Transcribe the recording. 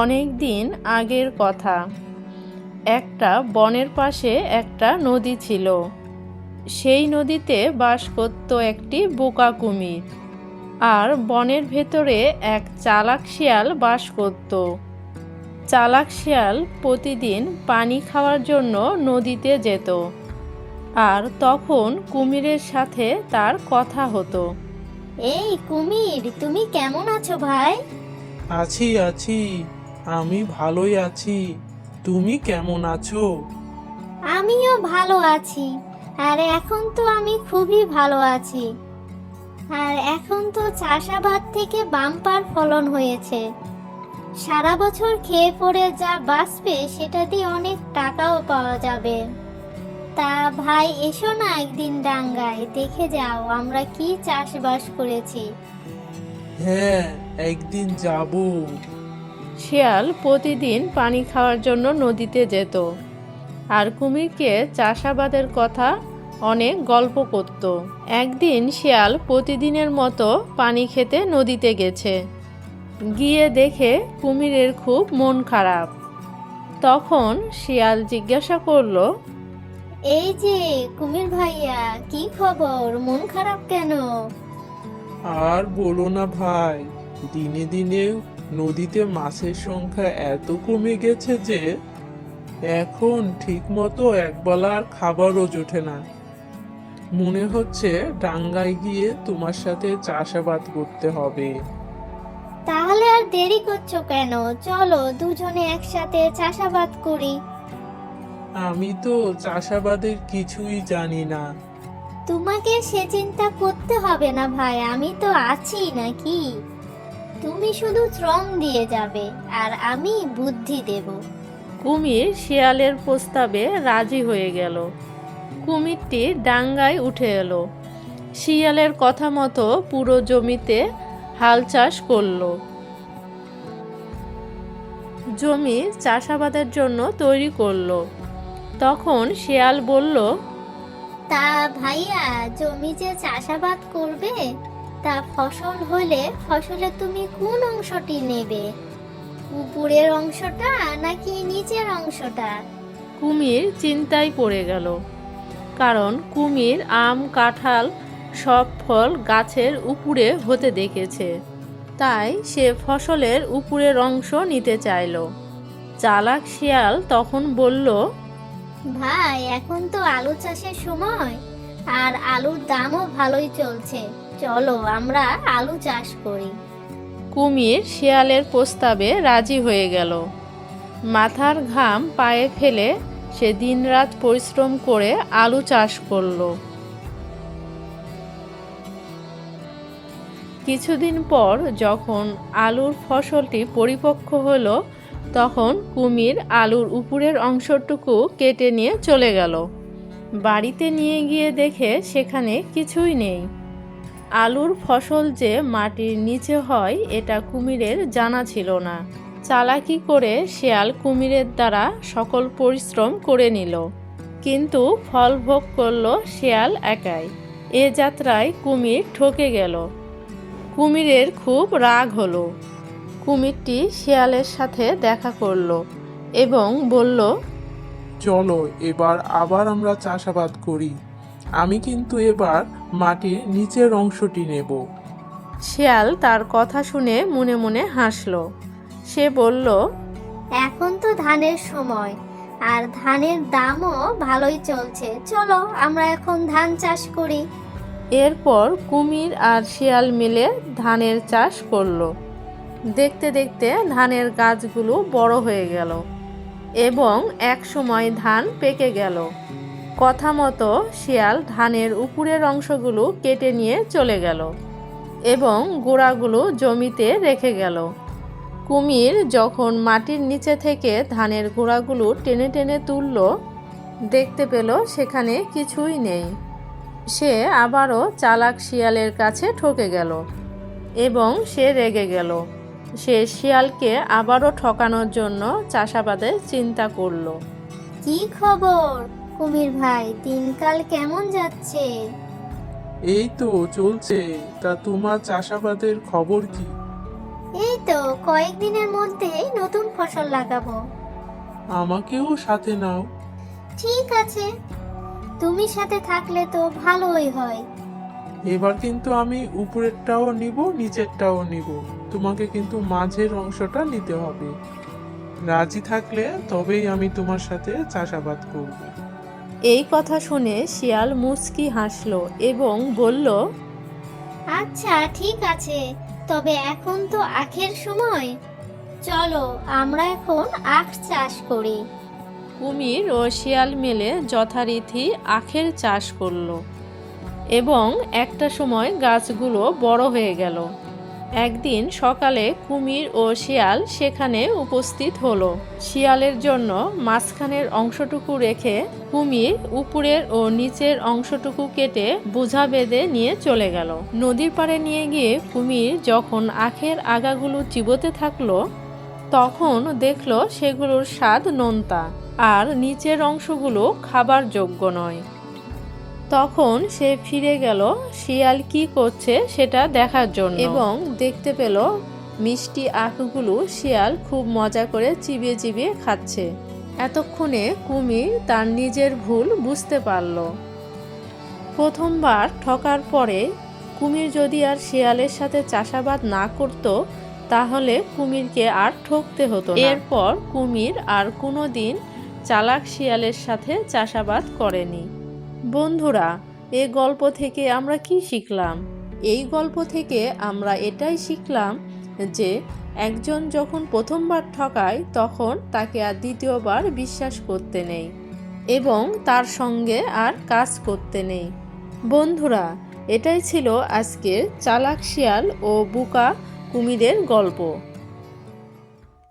অনেক দিন আগের কথা। একটা বনের পাশে একটা নদী ছিল। সেই নদীতে বাস করত একটি বোকা কুমির। আর বনের ভেতরে এক চালাক শিয়াল বাস করত। চালাক শিয়াল প্রতিদিন পানি খাওয়ার জন্য নদীতে যেত। আর তখন কুমিরের সাথে তার কথা হতো। এই কুমির তুমি কেমন আছো ভাই? আছি আছি। আমি ভালোই আছি। তুমি কেমন আছো? আমিও ভালো আছি। আর এখন তো আমি খুবই ভালো আছি। আর এখন তো চাষাবাদ থেকে বাম্পার ফলন হয়েছে। সারা বছর খেয়ে পড়ে যা বাঁচবে সেটা দিয়ে অনেক টাকাও পাওয়া যাবে। তা ভাই এসো না একদিন ডাঙ্গায় দেখে যাও আমরা কি চাষবাস করেছি। হ্যাঁ একদিন যাব। শিয়াল প্রতিদিন পানি খাওয়ার জন্য নদীতে যেত। আর কুমিরকে চাষাবাদের কথা অনেক গল্প করত। একদিন শিয়াল প্রতিদিনের মতো পানি খেতে নদীতে গেছে। গিয়ে দেখে কুমিরের খুব মন খারাপ। তখন শিয়াল জিজ্ঞাসা করল এই যে কুমির ভাইয়া কি খবর? মন খারাপ কেন? আর বলো না ভাই দিনে দিনে নদীতে মাছের সংখ্যা এত কমে গেছে যে এখন ঠিকমতো একবেলা আর খাবারও জোটে না। মনে হচ্ছে ডাঙ্গায় গিয়ে তোমার সাথে চাষাবাদ করতে হবে। তাহলে আর দেরি করছ কেন? চলো দুজনে একসাথে চাষাবাদ করি। আমি তো চাষাবাদের কিছুই জানি না। তোমাকে সে চিন্তা করতে হবে না ভাই আমি তো আছি নাকি? তুমি শুধু শ্রম দিয়ে যাবে আর আমি বুদ্ধি দেব। কুমির শিয়ালের প্রস্তাবে রাজি হয়ে গেল। কুমিরটি ডাঙ্গায় উঠে এলো। শিয়ালের কথা মতো পুরো জমিতে হাল চাষ করল। জমি চাষাবাদের জন্য তৈরি করল। তখন শিয়াল বলল তা ভাইয়া জমি যে চাষাবাদ করবে? তা ফসল হলে ফসলে তুমি কোন অংশটি নেবে? উপরের অংশটা নাকি নিচের অংশটা? কুমির চিন্তায় পড়ে গেল। কারণ কুমির আম কাঁঠাল সব ফল গাছের উপরে হতে দেখেছে। তাই সে ফসলের উপরের অংশ নিতে চাইল। চালাক শিয়াল তখন বলল ভাই এখন তো আলু চাষের সময় আর আলুর দামও ভালোই চলছে। চলো আমরা আলু চাষ করি। কুমির শিয়ালের প্রস্তাবে রাজি হয়ে গেল। মাথার ঘাম পায়ে ফেলে সে দিনরাত পরিশ্রম করে আলু চাষ করল। কিছুদিন পর যখন আলুর ফসলটি পরিপক্ক হলো, তখন কুমির আলুর উপরের অংশটুকু কেটে নিয়ে চলে গেল। বাড়িতে নিয়ে গিয়ে দেখে সেখানে কিছুই নেই। আলুর ফসল যে মাটির নিচে হয়, এটা কুমিরের জানা ছিল না। চালাকি করে শেয়াল কুমিরের দ্বারা সকল পরিশ্রম করে নিল। কিন্তু ফল ভোগ করল শেয়াল একাই। এ যাত্রায় কুমির ঠকে গেল। কুমিরের খুব রাগ হলো। কুমিরটি শেয়ালের সাথে দেখা করল এবং বলল, চলো, এবার আবার আমরা চাষাবাদ করি। আমি কিন্তু এবার মাটির নিচের অংশটি নেব। শিয়াল তার কথা শুনে মনে মনে হাসলো। সে বলল এখন তো ধানের সময় আর ধানের দামও ভালোই চলছে। চলো আমরা এখন ধান চাষ করি। এরপর কুমির আর শিয়াল মিলে ধানের চাষ করল। দেখতে দেখতে ধানের গাছগুলো বড় হয়ে গেল এবং এক সময় ধান পেকে গেল। কথা মতো শিয়াল ধানের উপরের অংশগুলো কেটে নিয়ে চলে গেল এবং গোড়াগুলো জমিতে রেখে গেল। কুমির যখন মাটির নিচে থেকে ধানের গোড়াগুলো টেনে টেনে তুলল, দেখতে পেল সেখানে কিছুই নেই। সে আবারও চালাক শিয়ালের কাছে ঠকে গেল এবং সে রেগে গেল। সে শিয়ালকে আবারও ঠকানোর জন্য চাষাবাদের চিন্তা করল। কি খবর? কুমির ভাই দিনকাল কেমন যাচ্ছে? এই তো চলছে। তা তোমার চাষাবাদের খবর কি? এই তো কয়েকদিনের মধ্যেই নতুন ফসল লাগাবো। আমাকেও সাথে নাও। ঠিক আছে। তুমি সাথে থাকলে তো ভালোই হয়। এবার কিন্তু আমি উপরেরটাও নিব নিচেরটাও নিব। তোমাকে কিন্তু মাঝের অংশটা নিতে হবে। রাজি থাকলে তবেই আমি তোমার সাথে চাষাবাদ করব। এই কথা শুনে শিয়াল মুচকি হাসল এবং বলল আচ্ছা ঠিক আছে তবে এখন তো আখের সময়। চলো আমরা এখন আখ চাষ করি। কুমির ও শিয়াল মিলে যথারীতি আখের চাষ করল এবং একটা সময় গাছগুলো বড় হয়ে গেল। একদিন সকালে কুমির ও শিয়াল সেখানে উপস্থিত হলো। শিয়ালের জন্য মাঝখানের অংশটুকু রেখে কুমির উপরের ও নিচের অংশটুকু কেটে বোঝা বেঁধে নিয়ে চলে গেল। নদীর পাড়ে নিয়ে গিয়ে কুমির যখন আখের আগাগুলো চিবোতে থাকল, তখন দেখল সেগুলোর স্বাদ নোনতা, আর নিচের অংশগুলো খাবার যোগ্য নয়। তখন সে ফিরে গেল শিয়াল কি করছে সেটা দেখার জন্য। এবং দেখতে পেল মিষ্টি আখগুলো শিয়াল খুব মজা করে চিবিয়ে চিবিয়ে খাচ্ছে। এতক্ষণে কুমির তার নিজের ভুল বুঝতে পারল। প্রথমবার ঠকার পরে কুমির যদি আর শিয়ালের সাথে চাষাবাদ না করত তাহলে কুমিরকে আর ঠকতে হতো এরপর কুমির আর কোনো দিন চালাক শিয়ালের সাথে চাষাবাদ করেনি। বন্ধুরা, এ গল্প থেকে আমরা কি শিখলাম? এই গল্প থেকে আমরা এটাই শিখলাম যে একজন যখন প্রথমবার ঠকায়, তখন তাকে আর দ্বিতীয়বার বিশ্বাস করতে নেই এবং তার সঙ্গে আর কাজ করতে নেই। বন্ধুরা, এটাই ছিল আজকের চালাক শিয়াল ও বুকা কুমিরের গল্প।